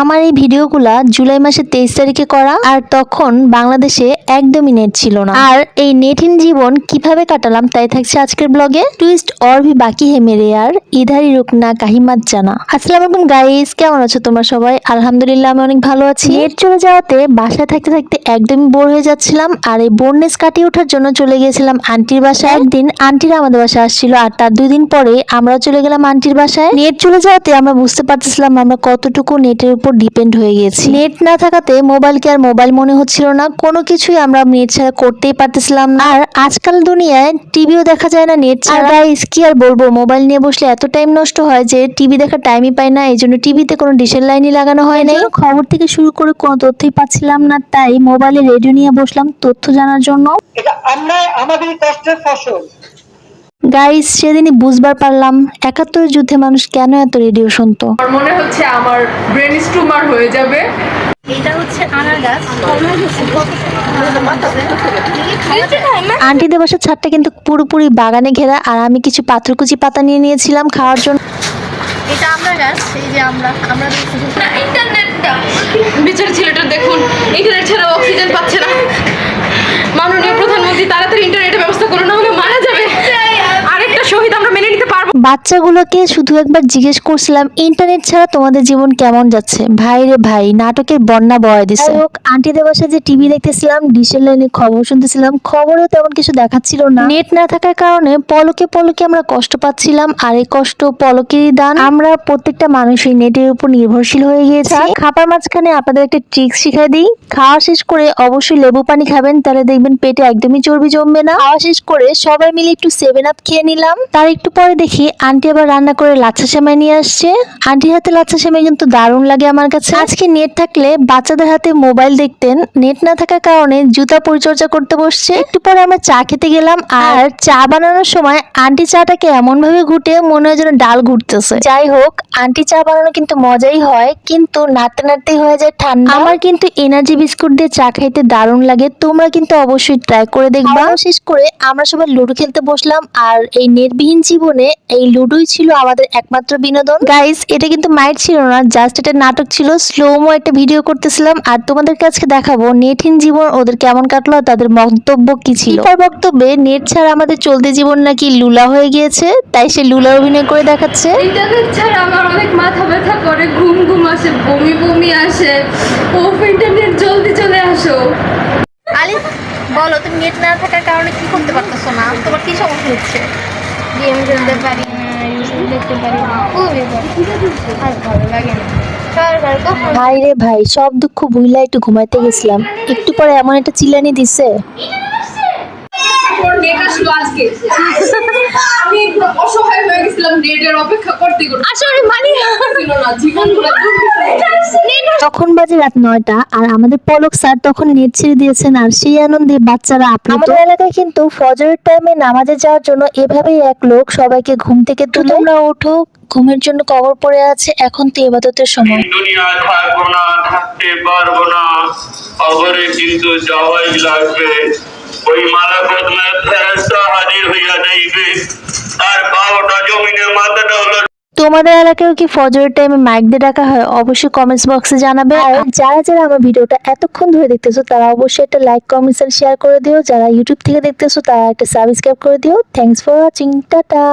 আমার এই ভিডিওগুলা জুলাই মাসের তেইশ তারিখে করা আর তখন বাংলাদেশে একদমই নেট ছিল না। আর এই নেটহীন জীবন কীভাবে কাটালাম তাই থাকছে আজকের ব্লগে। টুইস্ট অর ভি বাকি হে মেরে আর ইধারি রুক না কাহিমাত জানা। আসসালাম আলাইকুম গাইস, কেমন আছো তোমরা সবাই? আলহামদুলিল্লাহ আমি অনেক ভালো আছি। নেট চলে যাওয়াতে বাসায় থাকতে থাকতে একদমই বোর হয়ে যাচ্ছিলাম আর এই বোরনেস কাটিয়ে ওঠার জন্য চলে গিয়েছিলাম আন্টির বাসায়। একদিন আন্টিরা আমাদের বাসায় আসছিল আর তার দুই দিন পরে আমরা চলে গেলাম আন্টির বাসায়। নেট চলে যাওয়াতে আমরা বুঝতে পারতেছিলাম আমরা কতটুকু নেটের উপর ডিপেন্ড হয়ে গেছি নেট না থাকাতে মোবাইলকে আর মোবাইল মনে হচ্ছিল না? কোনো কিছুই আমরা নেট ছাড়া করতেই পারতেছিলাম না। আর আজকাল দুনিয়ায় টিভিও দেখা যায় না নেট ছাড়া। গাইস কি আর বলব? মোবাইল নিয়ে বসলে এত টাইম নষ্ট হয় যে টিভি দেখার টাইমই পাই না এই জন্য টিভিতে কোনো ডিশের লাইনই লাগানো হয় নাই। খবর থেকে শুরু করে কোনো তথ্যই পাচ্ছিলাম না তাই মোবাইলে রেডিও নিয়ে বসলাম তথ্য জানার জন্য। এটা আমরা আমাদের কষ্টের ফসল। গাইস সেদিনই বুঝবার পারলাম একাত্তর যুদ্ধে মানুষ কেন এত রেডিও শুনতো? আমার মনে হচ্ছে আমার ব্রেন স্টুমার হয়ে যাবে। এটা হচ্ছে আনার গাছ। আন্টিদের বাসার ছাদটা কিন্তু পুরোপুরি বাগানে ঘেরা আর আমি কিছু পাথরকুচি পাতা নিয়ে নিয়েছিলাম খাওয়ার জন্য। এটা আমরা গাছ এই যে আমরা আমরা ইন্টারনেটটা। বিচার ছেলেটা দেখুন ইন্টারনেট ছাড়া অক্সিজেন পাচ্ছে না মাননীয় প্রধানমন্ত্রী তাড়াতাড়ি ইন্টারনেটের ব্যবস্থা করুন না হলে মারা যাবে আরেকটা শহীদ আমরা মেনে নিতে পারব বাচ্চাগুলোকে শুধু একবার জিজ্ঞেস করছিলাম ইন্টারনেট ছাড়া তোমাদের জীবন কেমন যাচ্ছে? ভাই রে ভাই নাটকের বন্যা বয় দিছে। আন্টিদের বাসায় যে টিভি দেখতেছিলাম ডিশের লাইনে খবর শুনতেছিলাম খবরেও তেমন কিছু দেখাচ্ছিল না। নেট না থাকার কারণে পলকে পলকে আমরা কষ্ট পাচ্ছিলাম আর এই কষ্ট পলকেরই দান। আমরা প্রত্যেকটা মানুষই নেটের উপর নির্ভরশীল হয়ে গিয়েছি। খাবার মাঝখানে আপনাদের একটা ট্রিক শিখাই দিই। খাওয়া শেষ করে অবশ্যই লেবু পানি খাবেন তাহলে দেখবেন পেটে একদমই চর্বি জমবে না। খাওয়া শেষ করে সবাই মিলে একটু সেভেন আপ খেয়ে নিলাম। তার একটু পরে দেখি আন্টি আবার রান্না করে লাচ্ছা সেমাই নিয়ে আসছে। আন্টির হাতে লাচ্ছা সেমাই কিন্তু দারুণ লাগে আমার কাছে। আজকে নেট থাকলে বাচ্চাদের হাতে মোবাইল দেখতেন। নেট না থাকার কারণে জুতা পরিচর্যা করতে বসছে। একটু পরে আমরা চা খেতে গেলাম আর চা বানানোর সময় আন্টি চাটাকে এমন ভাবে ঘুটে মনে হয় যেন ডাল ঘুরতেছে। যাই হোক আন্টি চা বানানো কিন্তু মজাই হয়, কিন্তু নাড়তে নাড়তেই হয়ে যায় ঠান্ডা। আমার কিন্তু এনার্জি বিস্কুট দিয়ে চা খাইতে দারুণ লাগে। তোমরা কিন্তু অবশ্যই ট্রাই করে দেখবা। শেষ করে আমরা সবাই লুডো খেলতে বসলাম আর এই নেটবিহীন জীবনে এই লুডোই ছিল আমাদের একমাত্র বিনোদন। গাইস এটা কিন্তু মাইট ছিল না জাস্ট এটা নাটক ছিল স্লোমো একটা ভিডিও করতেছিলাম আর তোমাদের কাছে দেখাবো নেটহীন জীবন ওদের কেমন কাটলো তাদের মন্তব্য কি ছিল। তার বক্তব্যে নেট ছাড়া আমাদের চলতে জীবন নাকি লুলা হয়ে গিয়েছে তাই সে লুলা অভিনয় করে দেখাচ্ছে। ইন্টারনেট ছাড়া আমার অনেক মাথা ব্যথা করে ঘুম ঘুম আসে বমি বমি আসে ও ইন্টারনেট জলদি চলে আসো। আলিফ বলো তুমি নেট না থাকার কারণে কি করতে পারতেছো না? তোমার কি সমস্যা হচ্ছে? গেম খেলতে পারি না ইউটিউব দেখতে পারি না খুবই আর ভালো লাগে না। ভাই রে ভাই সব দুঃখ ভুইলা একটু ঘুমাইতে গেছিলাম। একটু পরে এমন একটা চিল্লানি দিছে। আমি অসহায় হয়ে গেছিলাম নেটের অপেক্ষা করতে করতে। আসলে মানি ছিল না জীবন পুরো তখন বাজে রাত নয়টা আর আমাদের পলক স্যার তখন নেট ছেড়ে দিয়েছেন আর সেই আনন্দে বাচ্চারা আপ্লুত। আমাদের এলাকায় কিন্তু ফজরের টাইমে নামাজে যাওয়ার জন্য এভাবেই এক লোক সবাইকে ঘুম থেকে তুলে তোমরা ওঠো ঘুমের জন্য কবর পড়ে আছে এখন তো ইবাদতের সময়। দুনিয়া থাকব না থাকতে পারব না খবরে কিন্তু যাওয়াই লাগবে। ওই মালাকত হাজির হইয়া যাইবে। আর বারোটা জমিনের মাথাটা হলো তোমাদের এলাকায় কি ফজরের টাইমে মাইক দিয়ে ডাকা হয়? অবশ্যই কমেন্টস বক্সে জানাবে। আর যারা যারা আমার ভিডিওটা এতক্ষণ ধরে দেখতেছো, তারা অবশ্যই একটা লাইক কমেন্টস আর শেয়ার করে দিও। যারা ইউটিউব থেকে দেখতেছো, তারা একটা সাবস্ক্রাইব করে দিও। Thanks for watching tata!